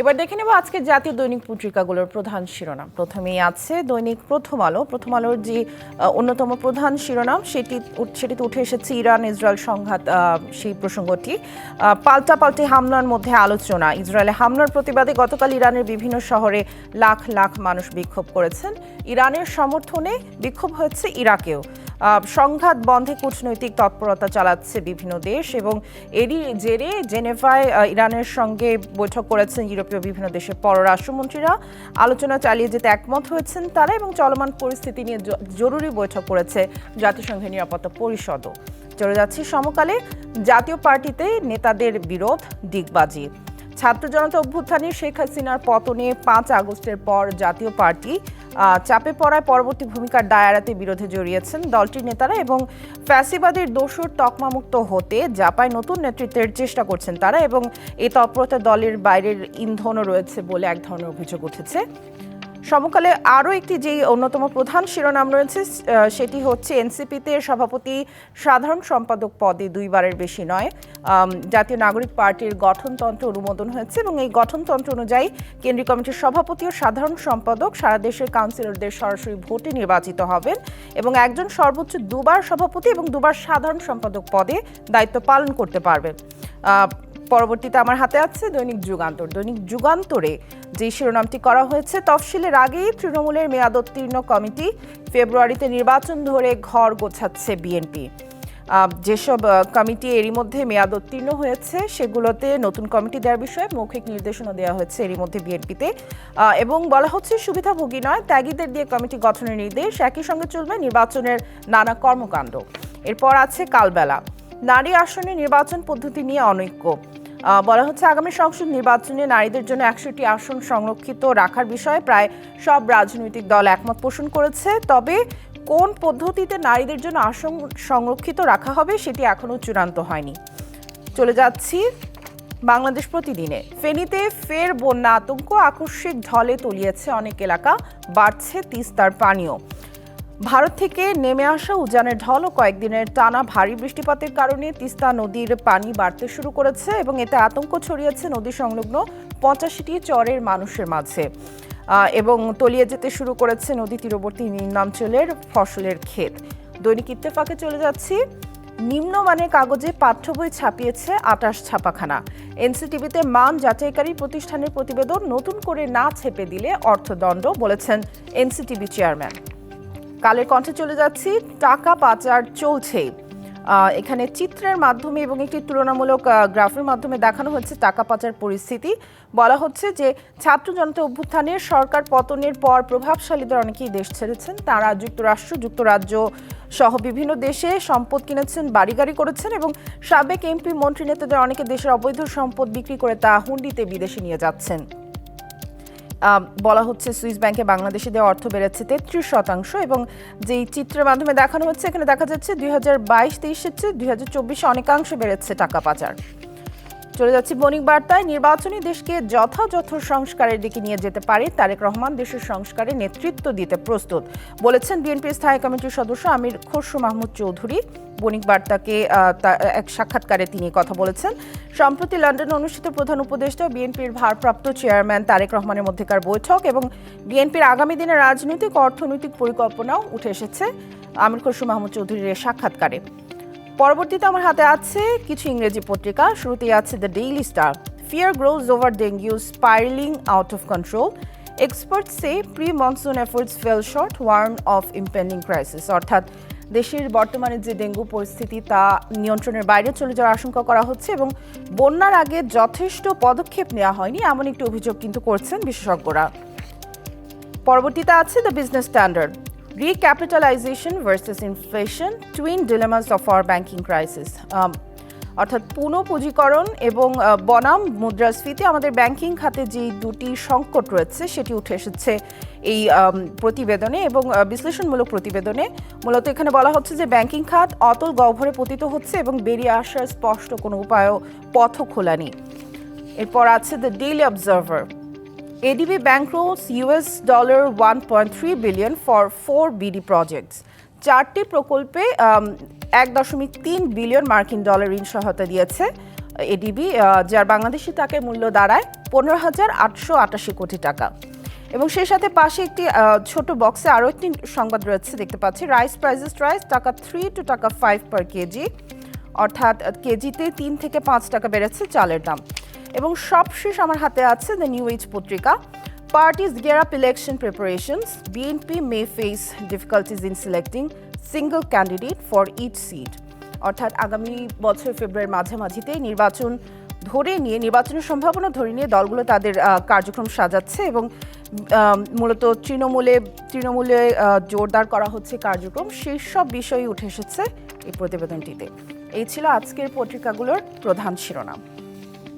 এবার দেখে নেব আজকে জাতীয় দৈনিক পত্রিকাগুলোর প্রধান শিরোনাম। প্রথমেই আছে দৈনিক প্রথম আলো। প্রথম আলোর যে অন্যতম প্রধান শিরোনাম, সেটি সেটিতে উঠে এসেছে ইরান, ইসরায়েল সংঘাত সেই প্রসঙ্গটি। পাল্টা পাল্টে হামলার মধ্যে আলোচনা। ইসরায়েলে হামলার প্রতিবাদে গতকাল ইরানের বিভিন্ন শহরে লাখ লাখ মানুষ বিক্ষোভ করেছেন। ইরানের সমর্থনে বিক্ষোভ হয়েছে ইরাকেও। সংঘাত বন্ধে কূটনৈতিক তৎপরতা চালাচ্ছে বিভিন্ন দেশ এবং এরই জেরে জেনেভায় ইরানের সঙ্গে বৈঠক করেছেন ইউরোপীয় বিভিন্ন দেশের পররাষ্ট্রমন্ত্রীরা। আলোচনা চালিয়ে যেতে একমত হয়েছেন তারা এবং চলমান পরিস্থিতি নিয়ে জরুরি বৈঠক করেছে জাতিসংঘের নিরাপত্তা পরিষদও। চলে যাচ্ছি সমকালে। জাতীয় পার্টিতে নেতাদের বিরোধ, দিগবাজি। ছাত্র জনতা অভ্যুত্থানে শেখ হাসিনার পতনে পাঁচ আগস্টের পর জাতীয় পার্টি চাপে পড়ায় পরবর্তী ভূমিকার দায়ারাতে বিরোধে জড়িয়েছেন দলটির নেতারা এবং ফ্যাসিবাদের দোষর তকমামুক্ত হতে জাপায় নতুন নেতৃত্বের চেষ্টা করছেন তারা এবং এ তৎপরতা দলের বাইরের ইন্ধনও রয়েছে বলে এক ধরনের অভিযোগ উঠেছে। সমকালে আরও একটি যেই অন্যতম প্রধান শিরোনাম রয়েছে সেটি হচ্ছে এনসিপিতে সভাপতি সাধারণ সম্পাদক পদে দুইবারের বেশি নয়। জাতীয় নাগরিক পার্টির গঠনতন্ত্র অনুমোদন হয়েছে এবং এই গঠনতন্ত্র অনুযায়ী কেন্দ্রীয় কমিটির সভাপতি ও সাধারণ সম্পাদক, সারা দেশের কাউন্সিলরদের সরাসরি ভোটে নির্বাচিত হবেন এবং একজন সর্বোচ্চ দুবার সভাপতি এবং দুবার সাধারণ সম্পাদক পদে দায়িত্ব পালন করতে পারবেন। পরবর্তীতে আমার হাতে আছে দৈনিক যুগান্তর। দৈনিক যুগান্তরে যে শিরোনামটি করা হয়েছে, তফসিলের আগেই তৃণমূলের মেয়াদোত্তীর্ণ কমিটি ফেব্রুয়ারিতে নির্বাচন ধরে ঘর গোছাচ্ছে বিএনপি। যেসব কমিটি এরই মধ্যে মেয়াদোত্তীর্ণ হয়েছে, সেগুলোতে নতুন কমিটি দেওয়ার বিষয়ে মৌখিক নির্দেশনা দেওয়া হয়েছে এরই মধ্যে বিএনপিতে। এবং বলা হচ্ছে সুবিধাভোগী নয়, ত্যাগীদের দিয়ে কমিটি গঠনের নির্দেশ একই সঙ্গে চলবে নির্বাচনের নানা কর্মকাণ্ড। এরপর আছে কালবেলা। নারী আসনে নির্বাচন পদ্ধতি নিয়ে অনৈক্য। বলা হচ্ছে আগামী সংসদ নির্বাচনে নারীদের জন্য একশোটি আসন সংরক্ষিত রাখার বিষয়ে প্রায় সব রাজনৈতিক দল একমত পোষণ করেছে। তবে কোন পদ্ধতিতে নারীদের জন্য আসন সংরক্ষিত রাখা হবে সেটি এখনও চূড়ান্ত হয়নি। চলে যাচ্ছি বাংলাদেশ প্রতিদিনে। ফেনীতে ফের বন্যা আতঙ্ক, আকস্মিক ঢলে তলিয়েছে অনেক এলাকা, বাড়ছে তিস্তার পানীয় ভারত থেকে নেমে আসা উজানের ঢল ও কয়েকদিনের টানা ভারী বৃষ্টিপাতের কারণে তিস্তা নদীর পানি বাড়তে শুরু করেছে এবং এতে আতঙ্ক ছড়িয়েছে নদী সংলগ্ন পঁচাশিটি চরের মানুষের মাঝে। এবং তলিয়ে যেতে শুরু করেছে নদী তীরবর্তী নিম্নাঞ্চলের ফসলের ক্ষেত। দৈনিক ইত্তেফাকে চলে যাচ্ছি। নিম্নমানের কাগজে পাঠ্য বই ছাপিয়েছে আটাশ ছাপাখানা। এনসিটিভিতে মান যাচাইকারী প্রতিষ্ঠানের প্রতিবেদন নতুন করে না ছেপে দিলে অর্থদণ্ড, বলেছেন এনসিটিভি চেয়ারম্যান। কালের কণ্ঠে চলে যাচ্ছি। টাকা পাচার চলছে। এখানে চিত্রের মাধ্যমে এবং একটি তুলনামূলক গ্রাফের মাধ্যমে দেখানো হচ্ছে টাকা পাচার পরিস্থিতি। বলা হচ্ছে যে ছাত্র জনতা অভ্যুত্থানের সরকার পতনের পর প্রভাবশালীদের অনেকেই দেশ ছেড়েছেন। তারা যুক্তরাষ্ট্র, যুক্তরাজ্য সহ বিভিন্ন দেশে সম্পদ কিনেছেন বাড়ি গাড়ি করেছেন এবং সাবেক এমপি মন্ত্রী নেতাদের অনেকে দেশের অবৈধ সম্পদ বিক্রি করে তা হুন্ডিতে বিদেশে নিয়ে যাচ্ছেন। বলা হচ্ছে সুইস ব্যাংকে বাংলাদেশে দেওয়া অর্থ বেড়েছে তেত্রিশ শতাংশ এবং যেই চিত্রের মাধ্যমে দেখানো হচ্ছে, এখানে দেখা যাচ্ছে দুই হাজার বাইশ তেইশের চেয়ে দুই হাজার চব্বিশে অনেকাংশ বেড়েছে টাকা পাচার। চলে যাচ্ছি বণিক বার্তায়। নির্বাচনী দেশকে যথাযথ সংস্কারের দিকে নিয়ে যেতে পারে তারেক রহমান, দেশের সংস্কারে নেতৃত্ব দিতে প্রস্তুত, বলেছেন বিএনপির স্থায়ী কমিটির সদস্য আমির খসরু মাহমুদ চৌধুরী। বণিক বার্তাকে এক সাক্ষাৎকারে তিনি কথা বলেছেন। সম্প্রতি লন্ডনে অনুষ্ঠিত প্রধান উপদেষ্টা বিএনপির ভারপ্রাপ্ত চেয়ারম্যান তারেক রহমানের মধ্যেকার বৈঠক এবং বিএনপির আগামী দিনের রাজনৈতিক, অর্থনৈতিক পরিকল্পনাও উঠে এসেছে। আমির খসরু মাহমুদ চৌধুরীর সাক্ষাৎকারে। পরবর্তীতে আমার হাতে আছে কিছু ইংরেজি পত্রিকা, শুরুতেই আছে the Daily Star fear grows over dengue spiralling out of control experts say pre monsoon efforts fell short warn of impending crisis অর্থাৎ দেশের বর্তমানে যে ডেঙ্গু পরিস্থিতি, তা নিয়ন্ত্রণের বাইরে চলে যাওয়ার আশঙ্কা করা হচ্ছে এবং বন্যার আগে যথেষ্ট পদক্ষেপ নেওয়া হয়নি, এমন একটি অভিযোগ কিন্তু করছেন বিশেষজ্ঞরা। পরবর্তীতে আছে the Business Standard recapitalisation versus inflation twin dilemmas of our banking crisis অর্থাৎ পুনঃপুঁজিকরণ এবং বনাম মুদ্রাস্ফীতি, আমাদের ব্যাংকিং খাতে যে দুটি সংকট রয়েছে, সেটি উঠে এসেছে এই প্রতিবেদনে এবং বিশ্লেষণমূলক প্রতিবেদনে। মূলত এখানে বলা হচ্ছে যে ব্যাংকিং খাত অতল গহ্বরে পতিত হচ্ছে এবং বেরিয়ে আসার স্পষ্ট কোনো উপায়ও পথও খোলা নেই। এরপর আছে the Daily Observer ADB bankrolls US dollar 1.3 billion for four BD projects. চারটি প্রকল্পে আম, এক দশমিক তিন বিলিয়ন মার্কিন ডলার ঋণ সহায়তা দিয়েছে এডিবি যার বাংলাদেশি টাকায় মূল্য দাঁড়ায় পনেরো হাজার আটশো আটাশি কোটি টাকা। এবং সেই সাথে পাশে একটি আহ, ছোট বক্সে আরও একটি সংবাদ রয়েছে দেখতে পাচ্ছি। রাইস প্রাইসেস রাইস টাকা থ্রি টু টাকা ফাইভ পার কেজি অর্থাৎ কেজিতে তিন থেকে পাঁচ টাকা বেড়েছে চালের দাম। এবং সবশেষ আমার হাতে আছে দ্য নিউ এজ পত্রিকা। Parties gear up election preparations BNP may face difficulties in selecting single candidate for each seat অর্থাৎ আগামী বছর ফেব্রুয়ারির মাঝামাঝিতে নির্বাচন ধরে নিয়ে, নির্বাচনের সম্ভাবনা ধরে নিয়ে দলগুলো তাদের কার্যক্রম সাজাচ্ছে এবং মূলত তৃণমূলে তৃণমূলে জোরদার করা হচ্ছে কার্যক্রম। সেই সব বিষয়ই উঠে এসেছে এই প্রতিবেদনটিতে। এই ছিল আজকের পত্রিকাগুলোর প্রধান শিরোনাম।